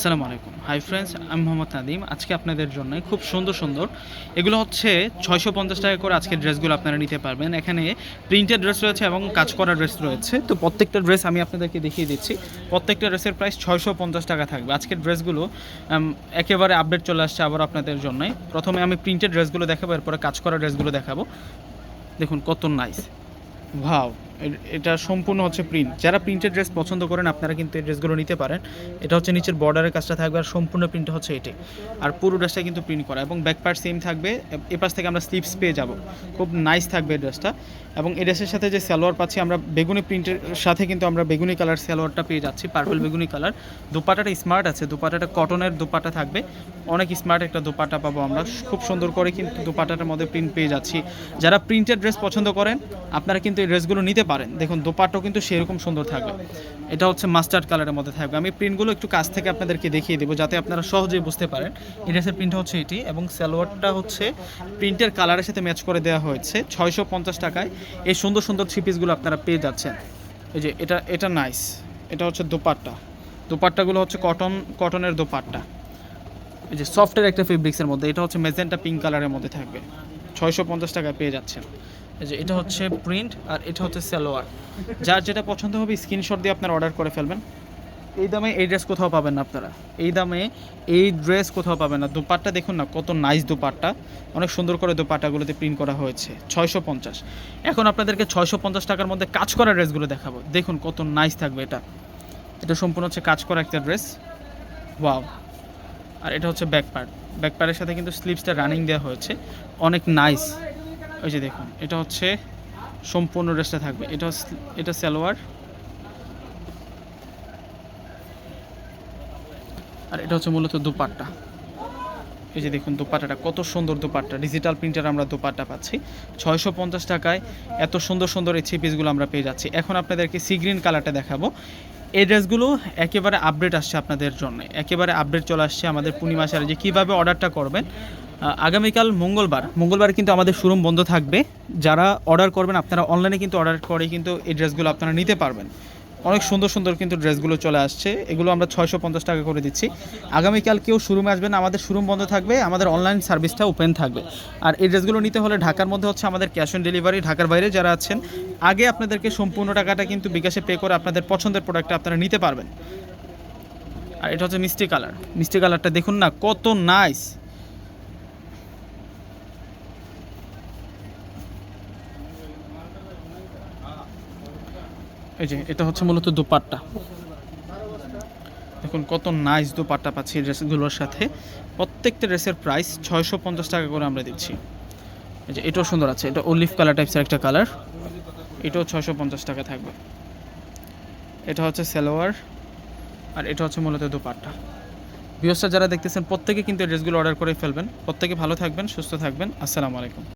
আসসালামু আলাইকুম। Hi friends আমি মোহাম্মদ নাদিম আজকে আপনাদের জন্য খুব সুন্দর সুন্দর। এগুলো হচ্ছে ছয়শো পঞ্চাশ টাকা করে আজকের ড্রেসগুলো আপনারা নিতে পারবেন। এখানে প্রিন্টেড ড্রেস রয়েছে এবং কাজ করা ড্রেস রয়েছে। তো প্রত্যেকটা ড্রেস আমি আপনাদেরকে দেখিয়ে দিচ্ছি। প্রত্যেকটা ড্রেসের প্রাইস ছয়শো পঞ্চাশ টাকা থাকবে। আজকের ড্রেসগুলো একেবারে আপডেট চলে আসছে আবার আপনাদের জন্য। প্রথমে আমি প্রিন্টেড ড্রেসগুলো দেখাবো, এরপরে কাজ করা ড্রেসগুলো দেখাবো। দেখুন কত নাইস ভাও এটা সম্পূর্ণ হচ্ছে প্রিন্ট যারা প্রিন্টেড ড্রেস পছন্দ করেন, আপনারা কিন্তু এই ড্রেসগুলো নিতে পারেন। এটা হচ্ছে নিচের বর্ডারের কাজটা থাকবে আর সম্পূর্ণ প্রিন্ট হচ্ছে এটি। আর পুরো ড্রেসটা কিন্তু প্রিন্ট করা। এবং ব্যাক পার্ট সেম থাকবে। এ পাশ থেকে আমরা স্লিপস পেয়ে যাব। খুব নাইস থাকবে ড্রেসটা এবং এই ড্রেসের সাথে যে সালোয়ার পাচ্ছি, আমরা বেগুনি প্রিন্টের সাথে কিন্তু আমরা বেগুনি কালার সালোয়ারটা পেয়ে যাচ্ছি। পার্পল বেগুনি কালার দুপাটাটা স্মার্ট আছে। দুপাটাটা কটনের দুপাটা থাকবে। অনেক স্মার্ট একটা দুপাটা পাবো আমরা। খুব সুন্দর করে কিন্তু দুপাটাটার মধ্যে প্রিন্ট পেয়ে যাচ্ছি। যারা প্রিন্টেড ড্রেস পছন্দ করেন, আপনারা কিন্তু এই ড্রেসগুলো নিতে পারেন। দেখুন দোপাটাও কিন্তু সেরকম সুন্দর থাকবে। এটা হচ্ছে মাস্টার্ড কালারের মধ্যে থাকবে। আমি প্রিন্টগুলো একটু কাছ থেকে আপনাদেরকে দেখিয়ে দেবো, যাতে আপনারা সহজেই বুঝতে পারেন। এই ড্রেসের প্রিন্ট হচ্ছে এটি এবং সালোয়ারটা হচ্ছে প্রিন্টের কালারের সাথে ম্যাচ করে দেওয়া হয়েছে ছয়শো পঞ্চাশ টাকায়। এই সুন্দর সুন্দর থ্রি পিসগুলো আপনারা পেয়ে যাচ্ছেন। এই যে এটা এটা নাইস এটা হচ্ছে দোপাট্টা। দোপাট্টাগুলো হচ্ছে কটন কটনের দোপাট্টা। এই যে সফটের একটা ফেব্রিক্সের মধ্যে, এটা হচ্ছে মেজেন্টা পিঙ্ক কালারের মধ্যে থাকবে। ছয়শো পঞ্চাশ টাকায় পেয়ে যাচ্ছেন। যে এটা হচ্ছে প্রিন্ট আর এটা হচ্ছে সালোয়ার যার যেটা পছন্দ হবে স্ক্রিনশট দিয়ে আপনারা অর্ডার করে ফেলবেন। এই দামে এই ড্রেস কোথাও পাবেন না আপনারা। এই দামে এই ড্রেস কোথাও পাবেন না। দুপাট্টা দেখুন না, কত নাইস দুপাট্টা। অনেক সুন্দর করে দুপাট্টাগুলোতে প্রিন্ট করা হয়েছে। ছয়শো পঞ্চাশ। এখন আপনাদেরকে ছয়শো পঞ্চাশ টাকার মধ্যে কাজ করা ড্রেসগুলো দেখাবো। দেখুন কত নাইস থাকবে এটা। এটা সম্পূর্ণ হচ্ছে কাজ করা একটা ড্রেস ওয়াও আর এটা হচ্ছে ব্যাক পার্ট ব্যাক পার্টের সাথে কিন্তু স্লিপসটা রানিং দেওয়া হয়েছে। অনেক নাইস ওই যে দেখুন, এটা হচ্ছে সম্পূর্ণ ড্রেসটা থাকবে। এটা এটা সালোয়ার। আর এটা হচ্ছে মূলত দুপাট্টা। এই যে দেখুন দুপাট্টাটা, কত সুন্দর দুপাট্টা। ডিজিটাল প্রিন্টার আমরা দুপাট্টা পাচ্ছি। ছয়শো পঞ্চাশ টাকায় এত সুন্দর সুন্দর এই পিসগুলো আমরা পেয়ে যাচ্ছি। এখন আপনাদেরকে সি গ্রিন কালারটা দেখাবো। এই ড্রেসগুলো একেবারে আপডেট আসছে আপনাদের জন্য। একেবারে আপডেট চলে আসছে আমাদের পূর্ণিমা সারে যে কীভাবে অর্ডারটা করবেন। আগামীকাল মঙ্গলবার। মঙ্গলবার কিন্তু আমাদের শোরুম বন্ধ থাকবে। যারা অর্ডার করবেন, আপনারা অনলাইনে কিন্তু অর্ডার করে কিন্তু এই ড্রেসগুলো আপনারা নিতে পারবেন। অনেক সুন্দর সুন্দর কিন্তু ড্রেসগুলো চলে আসছে। এগুলো আমরা ছয়শো পঞ্চাশ টাকা করে দিচ্ছি। আগামীকাল কেউ শোরুমে আসবেন আমাদের শোরুম বন্ধ থাকবে, আমাদের অনলাইন সার্ভিসটা ওপেন থাকবে। আর এই ড্রেসগুলো নিতে হলে ঢাকার মধ্যে হচ্ছে আমাদের ক্যাশ অন ডেলিভারি ঢাকার বাইরে যারা আছেন, আগে আপনাদেরকে সম্পূর্ণ টাকাটা কিন্তু বিকাশে পে করে আপনাদের পছন্দের প্রোডাক্টটা আপনারা নিতে পারবেন। আর এটা হচ্ছে মিষ্টি কালার। মিষ্টি কালারটা দেখুন না, কত নাইস এই যে, এটা হচ্ছে মূলত দুপাট্টা। দেখুন, কত নাইস দুপাট্টা পাচ্ছি ড্রেসগুলোর সাথে। প্রত্যেকটা ড্রেসের প্রাইস ছয়শো পঞ্চাশ টাকা করে আমরা দিচ্ছি। এই যে, এটাও সুন্দর আছে। এটা অলিভ কালার টাইপসের একটা কালার এটাও ছয়শো পঞ্চাশ টাকা থাকবে। এটা হচ্ছে সালোয়ার আর এটা হচ্ছে মূলত দুপাট্টা। ভিউসটা যারা দেখতেছেন, প্রত্যেকে কিন্তু ড্রেসগুলো অর্ডার করে ফেলবেন। প্রত্যেকে ভালো থাকবেন, সুস্থ থাকবেন। আসসালামু আলাইকুম।